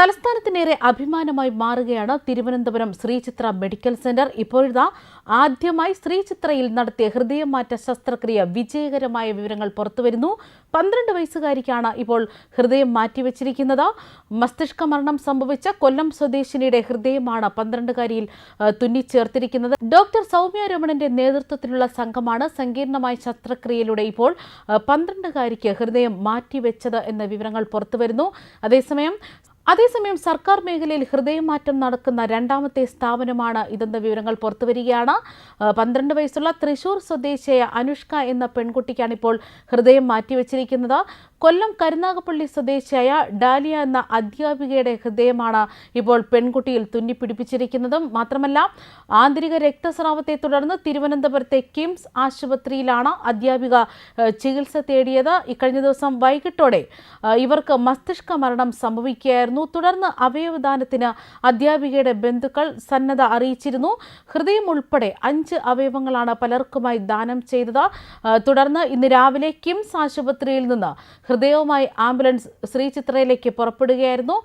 തലസ്ഥാനത്തിനേറെ അഭിമാനമായി മാറുകയാണ് Thiruvananthapuram Sree Chitra medical centre. ഇപ്പോഴിതാ ആദ്യമായി ശ്രീചിത്രയിൽ നടത്തിയ ഹൃദയമാറ്റ ശസ്ത്രക്രിയ വിജയകരമായ വിവരങ്ങൾ പുറത്തുവരുന്നു. പന്ത്രണ്ട് വയസ്സുകാരിക്കാണ് ഇപ്പോൾ ഹൃദയം മാറ്റിവെച്ചിരിക്കുന്നത്. മസ്തിഷ്ക മരണം സംഭവിച്ച കൊല്ലം സ്വദേശിനിയുടെ ഹൃദയമാണ് പന്ത്രണ്ടുകാരിയിൽ തുന്നിച്ചേർത്തിരിക്കുന്നത്. ഡോക്ടർ സൗമ്യ രമണന്റെ നേതൃത്വത്തിലുള്ള സംഘമാണ് സങ്കീർണമായ ശസ്ത്രക്രിയയിലൂടെ ഇപ്പോൾ പന്ത്രണ്ടുകാരിക്ക് ഹൃദയം മാറ്റിവെച്ചത് എന്ന വിവരങ്ങൾ പുറത്തുവരുന്നു. അതേസമയം അതേസമയം സർക്കാർ മേഖലയിൽ ഹൃദയമാറ്റം നടക്കുന്ന രണ്ടാമത്തെ സ്ഥാപനമാണ് ഇതെന്ന വിവരങ്ങൾ പുറത്തുവരികയാണ്. പന്ത്രണ്ട് വയസ്സുള്ള തൃശൂർ സ്വദേശിയായ അനുഷ്ക എന്ന പെൺകുട്ടിക്കാണ് ഇപ്പോൾ ഹൃദയം മാറ്റിവെച്ചിരിക്കുന്നത്. കൊല്ലം കരുനാഗപ്പള്ളി സ്വദേശിയായ ഡാലിയ എന്ന അധ്യാപികയുടെ ഹൃദയമാണ് ഇപ്പോൾ പെൺകുട്ടിയിൽ തുന്നിപ്പിടിപ്പിച്ചിരിക്കുന്നതും. മാത്രമല്ല ആന്തരിക രക്തസ്രാവത്തെ തുടർന്ന് തിരുവനന്തപുരത്തെ കിംസ് ആശുപത്രിയിലാണ് അധ്യാപിക ചികിത്സ തേടിയത്. ഇക്കഴിഞ്ഞ ദിവസം വൈകിട്ടോടെ ഇവർക്ക് മസ്തിഷ്ക മരണം സംഭവിക്കുകയായിരുന്നു. തുടർന്ന് അവയവദാനത്തിന് അധ്യാപികയുടെ ബന്ധുക്കൾ സന്നദ്ധ അറിയിച്ചിരുന്നു. ഹൃദയം ഉൾപ്പെടെ അഞ്ച് അവയവങ്ങളാണ് പലർക്കുമായി ദാനം ചെയ്തത്. തുടർന്ന് ഇന്ന് രാവിലെ കിംസ് ആശുപത്രിയിൽ നിന്ന് ഹൃദയവുമായി ആംബുലൻസ് ശ്രീചിത്രയിലേക്ക് പുറപ്പെടുകയായിരുന്നു.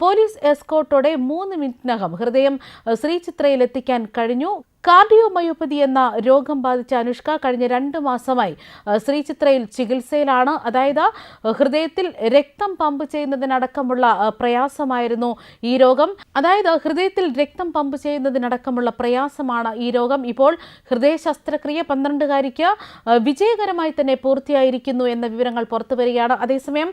പോലീസ് എസ്കോട്ടോടെ മൂന്ന് മിനിറ്റിനകം ഹൃദയം ശ്രീചിത്രയിലെത്തിക്കാൻ കഴിഞ്ഞു. കാർഡിയോമയോപ്പതി എന്ന രോഗം ബാധിച്ച അനുഷ്ക കഴിഞ്ഞ രണ്ട് മാസമായി ശ്രീചിത്രയിൽ ചികിത്സയിലാണ്. അതായത് ഹൃദയത്തിൽ രക്തം പമ്പ് ചെയ്യുന്നതിനടക്കമുള്ള പ്രയാസമായിരുന്നു ഈ രോഗം. അതായത് ഹൃദയത്തിൽ രക്തം പമ്പ് ചെയ്യുന്നതിനടക്കമുള്ള പ്രയാസമാണ് ഈ രോഗം. ഇപ്പോൾ ഹൃദയ ശസ്ത്രക്രിയ പന്ത്രണ്ടുകാരിക്ക് വിജയകരമായി തന്നെ പൂർത്തിയായിരിക്കുന്നു എന്ന വിവരങ്ങൾ പുറത്തു വരികയാണ്. അതേസമയം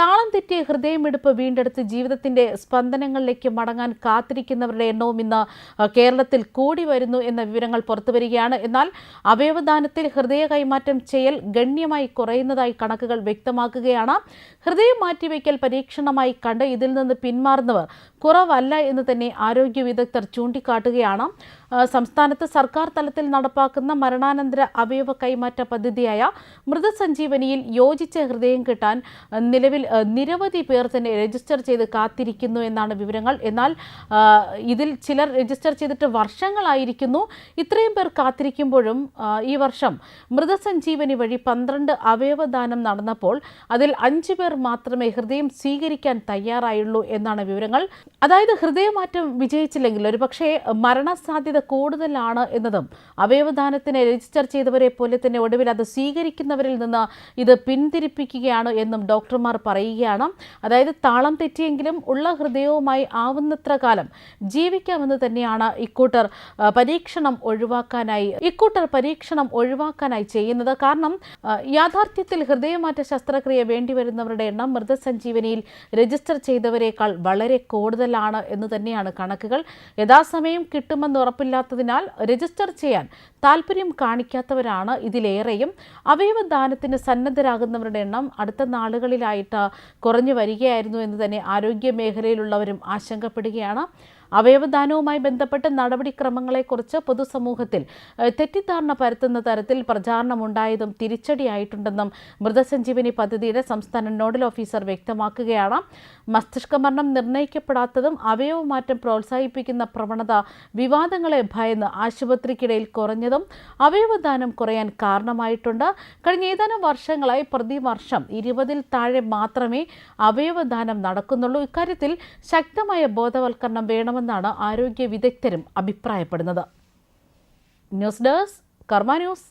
താളം തെറ്റിയ ഹൃദയമെടുപ്പ് വീണ്ടെടുത്ത് ജീവിതത്തിന്റെ സ്പന്ദനങ്ങളിലേക്ക് മടങ്ങാൻ കാത്തിരിക്കുന്നവരുടെ എണ്ണവും ഇന്ന് കേരളത്തിൽ കൂടി വരുന്നു. എന്ന വിവരങ്ങൾ പുറത്തുവരികയാണ് എന്നാൽ അവയവദാനത്തിൽ ഹൃദയ കൈമാറ്റം ചെയ്യൽ ഗണ്യമായി കുറയുന്നതായി കണക്കുകൾ വ്യക്തമാക്കുകയാണ്. ഹൃദയം മാറ്റിവെക്കൽ പരീക്ഷണമായി കണ്ട് ഇതിൽ നിന്ന് പിന്മാറുന്നവർ കുറവല്ല എന്ന് തന്നെ ആരോഗ്യ വിദഗ്ധർ ചൂണ്ടിക്കാട്ടുകയാണ്. സംസ്ഥാനത്ത് സർക്കാർ തലത്തിൽ നടപ്പാക്കുന്ന മരണാനന്തര അവയവ കൈമാറ്റ പദ്ധതിയായ മൃതസഞ്ജീവനിയിൽ യോജിച്ച ഹൃദയം കിട്ടാൻ നിലവിൽ നിരവധി പേർ തന്നെ രജിസ്റ്റർ ചെയ്ത് കാത്തിരിക്കുന്നു എന്നാണ് വിവരങ്ങൾ. എന്നാൽ ഇതിൽ ചിലർ രജിസ്റ്റർ ചെയ്തിട്ട് വർഷങ്ങളായിരിക്കുന്നു. ഇത്രയും പേർ കാത്തിരിക്കുമ്പോഴും ഈ വർഷം മൃതസഞ്ജീവനി വഴി പന്ത്രണ്ട് അവയവദാനം നടന്നപ്പോൾ അതിൽ അഞ്ചു പേർ മാത്രമേ ഹൃദയം സ്വീകരിക്കാൻ തയ്യാറായുള്ളൂ എന്നാണ് വിവരങ്ങൾ. ഹൃദയമാറ്റം വിജയിച്ചില്ലെങ്കിൽ ഒരുപക്ഷെ മരണസാധ്യത കൂടുതലാണ് എന്നതും അവയവദാനത്തിന് രജിസ്റ്റർ ചെയ്തവരെ പോലെ തന്നെ ഒടുവിൽ അത് സ്വീകരിക്കുന്നവരിൽ നിന്ന് ഇത് പിന്തിരിപ്പിക്കുകയാണ് എന്നും ഡോക്ടർമാർ പറയുകയാണ്. അതായത് താളം തെറ്റിയെങ്കിലും ഉള്ള ഹൃദയവുമായി ആവുന്നത്ര കാലം ജീവിക്കാമെന്ന് തന്നെയാണ് ഇക്കൂട്ടർ പരീക്ഷണം ഒഴിവാക്കാനായി ഇക്കൂട്ടർ പരീക്ഷണം ഒഴിവാക്കാനായി ചെയ്യുന്നത്. കാരണം യാഥാർത്ഥ്യത്തിൽ ഹൃദയമാറ്റ ശസ്ത്രക്രിയ വേണ്ടിവരുന്നവരുടെ എണ്ണം മൃതസഞ്ജീവനിയിൽ രജിസ്റ്റർ ചെയ്തവരെക്കാൾ വളരെ കൂടുതലാണ് എന്ന് തന്നെയാണ് കണക്കുകൾ. യഥാസമയം കിട്ടുമെന്ന് ഉറപ്പില്ലാത്തതിനാൽ രജിസ്റ്റർ ചെയ്യാൻ താല്പര്യം കാണിക്കാത്തവരാണ് ഇതിലേറെയും. അവയവദാനത്തിന് സന്നദ്ധരാകുന്നവരുടെ എണ്ണം അടുത്ത നാളുകളിലായിട്ട് കുറഞ്ഞു വരികയായിരുന്നു എന്ന് തന്നെ ആരോഗ്യ മേഖലയിലുള്ളവരും ആശങ്കപ്പെടുകയാണ്. അവയവദാനവുമായി ബന്ധപ്പെട്ട് നടപടിക്രമങ്ങളെക്കുറിച്ച് പൊതുസമൂഹത്തിൽ തെറ്റിദ്ധാരണ പരത്തുന്ന തരത്തിൽ പ്രചാരണമുണ്ടായതും തിരിച്ചടിയായിട്ടുണ്ടെന്നും മൃതസഞ്ജീവനി പദ്ധതിയുടെ സംസ്ഥാന നോഡൽ ഓഫീസർ വ്യക്തമാക്കുകയാണ്. മസ്തിഷ്ക മരണം നിർണയിക്കപ്പെടാത്തതും അവയവമാറ്റം പ്രോത്സാഹിപ്പിക്കുന്ന പ്രവണത വിവാദങ്ങളെ ഭയന്ന് ആശുപത്രിക്കിടയിൽ കുറഞ്ഞതും അവയവദാനം കുറയാൻ കാരണമായിട്ടുണ്ട്. കഴിഞ്ഞ ഏതാനും വർഷങ്ങളായി പ്രതിവർഷം ഇരുപതിൽ താഴെ മാത്രമേ അവയവദാനം നടക്കുന്നുള്ളൂ. ഇക്കാര്യത്തിൽ ശക്തമായ ബോധവൽക്കരണം വേണമെന്നാണ് ആരോഗ്യ വിദഗ്ധരും അഭിപ്രായപ്പെടുന്നത്. News desk Karma news.